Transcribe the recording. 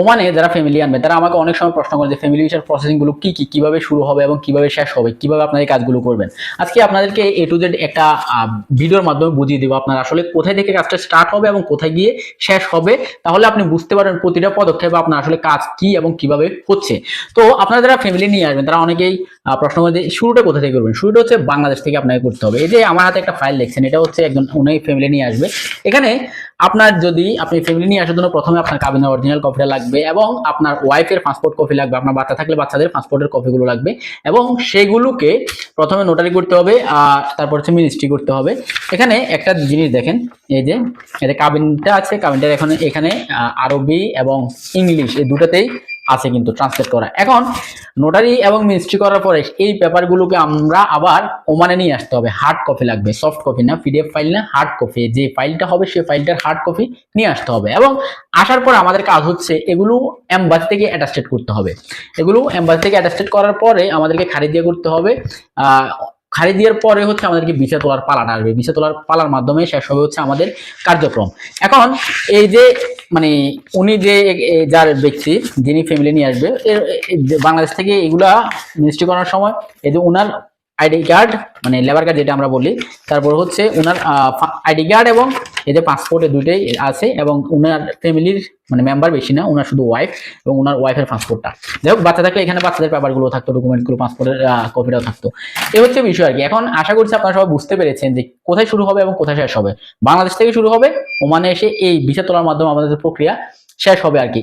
ওমানে যারা ফ্যামিলি আনবে, তারা আমাকে অনেক সময় প্রশ্ন করে যে ফ্যামিলি ভিসার প্রসেসিংগুলো কী কীভাবে শুরু হবে এবং কীভাবে শেষ হবে? কীভাবে আপনারা এই কাজগুলো করবেন? আজকে আপনাদেরকে এ টু জেড একটা ভিডিওর মাধ্যমে বুঝিয়ে দেবো আপনার আসলে কোথায় থেকে কাজটা স্টার্ট হবে এবং কোথায় গিয়ে শেষ হবে। তাহলে আপনি বুঝতে পারবেন প্রতিটা পদক্ষেপে আপনার আসলে কাজ কি এবং কীভাবে হচ্ছে। তো আপনারা যারা ফ্যামিলি নিয়ে আসবেন, তারা অনেকেই প্রশ্ন করে যে শুরুটা কোথা থেকে করবেন? শুরুটা হচ্ছে বাংলাদেশ থেকে আপনাকে করতে হবে। এই যে আমার হাতে একটা ফাইল দেখছেন, এটা হচ্ছে একজন, উনি ফ্যামিলি নিয়ে আসবে। এখানে আপনার যদি আপনি ফ্যামিলি নিয়ে আসার জন্য প্রথমে আপনার কাবিনের অরিজিনাল কপিটা লাগবে এবং আপনার ওয়াইফের পাসপোর্ট কপি লাগবে, আপনার বাচ্চা থাকলে বাচ্চাদের পাসপোর্টের কপিগুলো লাগবে এবং সেগুলোকে প্রথমে নোটারি করতে হবে, আর তারপর হচ্ছে মিনিস্ট্রি করতে হবে। এখানে একটা জিনিস দেখেন, এই যে এটা কাবিনটা আছে কাবিনটার এখানে এখানে আরবি এবং ইংলিশ এই দুটাতেই আছে কিন্তু ট্রান্সলেট করা। এখন নোটারি এবং মিনিস্ট্রি করার পরে এই পেপারগুলোকে আমরা আবার ওমানে নিয়ে আসতে হবে। হার্ড কপি লাগবে সফট কপি না পিডিএফ ফাইল না হার্ড কপি যে ফাইলটা হবে সেই ফাইলটার হার্ড কপি নিয়ে আসতে হবে এবং আসার পর আমাদের কাজ হচ্ছে এগুলো এম্বাসি থেকে অ্যাটাস্টেড করতে হবে। এগুলো এম্বাসি থেকে অ্যাটাস্টেড করার পরে আমাদেরকে খারিজ দিয়ে করতে হবে। খারিজ দেওয়ার পরে হচ্ছে আমাদেরকে বিছা তোলার পালান আসবে বিছা তোলার পালার মাধ্যমে শেষ হবে হচ্ছে আমাদের কার্যক্রম। এখন এই যে মানে উনি যে যার ব্যক্তি, যিনি ফ্যামিলি নিয়ে আসবে বাংলাদেশ থেকে এগুলা মিনিস্ট্রি করার সময় এই যে ওনার আইডি কার্ড মানে লেবার কার্ড যেটা আমরা বলি, তারপর হচ্ছে ওনার আইডি কার্ড এবং যে পাসপোর্টে দুইটাই আছে এবং ওনার ফ্যামিলির মানে মেম্বার বেশি না ওনার শুধু ওয়াইফ এবং ওনার ওয়াইফের পাসপোর্টটা যাই হোক, বাচ্চা থাকলে এখানে বাচ্চাদের পেপারগুলো থাকতো ডকুমেন্টগুলো পাসপোর্টের কপিটাও থাকতো। এ হচ্ছে বিষয় আর কি এখন আশা করছি আপনারা সবাই বুঝতে পেরেছেন যে কোথায় শুরু হবে এবং কোথায় শেষ হবে। বাংলাদেশ থেকে শুরু হবে, ওমানে এসে এই ভিসা তোলার মাধ্যমে আমাদের প্রক্রিয়া শেষ হবে আর কি